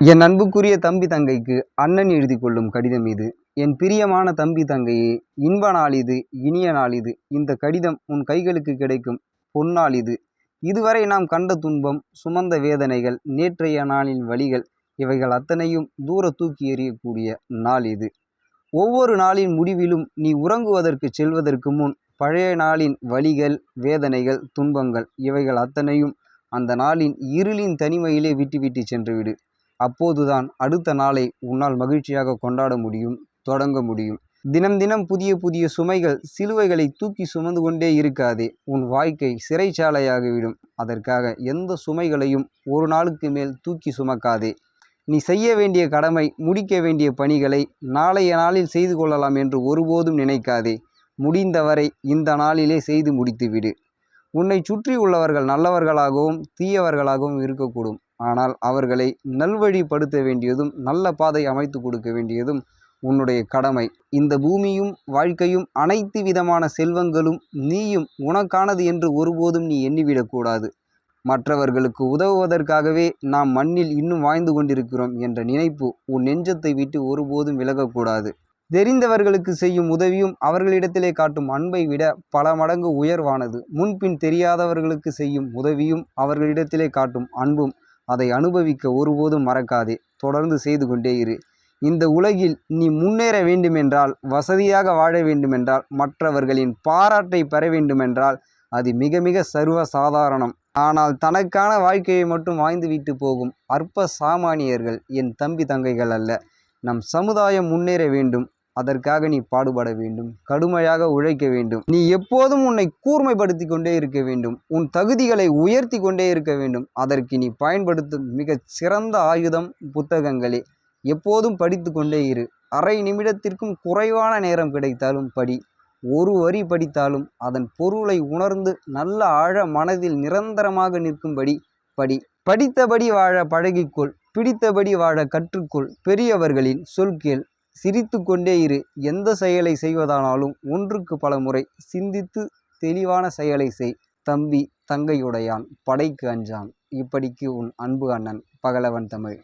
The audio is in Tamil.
என் அன்புக்குரிய தம்பி தங்கைக்கு அண்ணன் எழுதி கொள்ளும் கடிதம் இது. என் பிரியமான தம்பி தங்கையே இன்ப நாள் இது இனிய நாள் இது. இந்த கடிதம் உன் கைகளுக்கு கிடைக்கும் பொன்னாள் இது. இதுவரை நாம் கண்ட துன்பம் சுமந்த வேதனைகள் நேற்றைய நாளின் வழிகள் இவைகள் அத்தனையும் தூர தூக்கி எறியக்கூடிய நாள் இது. ஒவ்வொரு நாளின் முடிவிலும் நீ உறங்குவதற்கு செல்வதற்கு முன் பழைய நாளின் வலிகள் வேதனைகள் துன்பங்கள் இவைகள் அத்தனையும் அந்த நாளின் இருளின் தனிமையிலே விட்டுவிட்டு சென்றுவிடு அப்போதுதான் அடுத்த நாளை உன்னால் மகிழ்ச்சியாக கொண்டாட முடியும் தொடங்க முடியும். தினம் தினம் புதிய புதிய சுமைகள் சிலுவைகளை தூக்கி சுமந்து கொண்டே இருக்காதே உன் வாழ்க்கை சிறைச்சாலையாகிவிடும். அதற்காக எந்த சுமைகளையும் ஒரு நாளுக்கு மேல் தூக்கி சுமக்காதே. நீ செய்ய வேண்டிய கடமை முடிக்க வேண்டிய பணிகளை நாளைய நாளில் செய்து கொள்ளலாம் என்று ஒருபோதும் நினைக்காதே. முடிந்தவரை இந்த நாளிலே செய்து முடித்துவிடு. உன்னை சுற்றி உள்ளவர்கள் நல்லவர்களாகவும் தீயவர்களாகவும் இருக்கக்கூடும். ஆனால் அவர்களை நல்வழிப்படுத்த வேண்டியதும் நல்ல பாதை அமைத்து கொடுக்க வேண்டியதும் உன்னுடைய கடமை. இந்த பூமியும் வாழ்க்கையும் அனைத்து விதமான செல்வங்களும் நீயும் உனக்கானது என்று ஒருபோதும் நீ எண்ணிவிடக்கூடாது மற்றவர்களுக்கு உதவுவதற்காகவே நாம் மண்ணில் இன்னும் வாழ்ந்து கொண்டிருக்கிறோம் என்ற நினைப்பு உன் நெஞ்சத்தை விட்டு ஒருபோதும் விலகக்கூடாது தெரிந்தவர்களுக்கு செய்யும் உதவியும் அவர்களிடத்திலே காட்டும் அன்பை விட பல மடங்கு உயர்வானது. முன்பின் தெரியாதவர்களுக்கு செய்யும் உதவியும் அவர்களிடத்திலே காட்டும் அன்பும் அதை அனுபவிக்க ஒருபோதும் மறக்காதே. தொடர்ந்து செய்து கொண்டே இரு. இந்த உலகில் நீ முன்னேற வேண்டுமென்றால் வசதியாக வாழ வேண்டுமென்றால் மற்றவர்களின் பாராட்டை பெற வேண்டுமென்றால் அது மிக மிக சர்வ சாதாரணம் ஆனால் தனக்கான வாழ்க்கையை மட்டும் வாழ்ந்துவிட்டு போகும் அற்ப சாமானியர்கள் என் தம்பி தங்கைகள் அல்ல. நம் சமுதாயம் முன்னேற வேண்டும். அதற்காக நீ பாடுபட வேண்டும் கடுமையாக உழைக்க வேண்டும். நீ எப்போதும் உன்னை கூர்மைப்படுத்தி கொண்டே இருக்க வேண்டும் உன் தகுதிகளை உயர்த்தி கொண்டே இருக்க வேண்டும். அதற்கு நீ பயன்படுத்தும் மிகச் சிறந்த ஆயுதம் புத்தகங்களே. எப்போதும் படித்து கொண்டே இரு. அரை நிமிடத்திற்கும் குறைவான நேரம் கிடைத்தாலும் படி. ஒரு வரி படித்தாலும் அதன் பொருளை உணர்ந்து நல்ல ஆழ மனதில் நிரந்தரமாக நிற்கும்படி படி. படித்தபடி வாழ பழகிக்கொள் பிடித்தபடி வாழ கற்றுக்கொள். பெரியவர்களின் சொல் கேள். சிரித்து கொண்டே இரு. எந்த செயலை செய்வதானாலும் ஒன்றுக்கு பல முறை சிந்தித்து தெளிவான செயலை செய். தம்பி தங்கையுடையான் படைக்கு அஞ்சான். இப்படிக்கு உன் அன்பு அண்ணன் பகலவன் தமிழ்.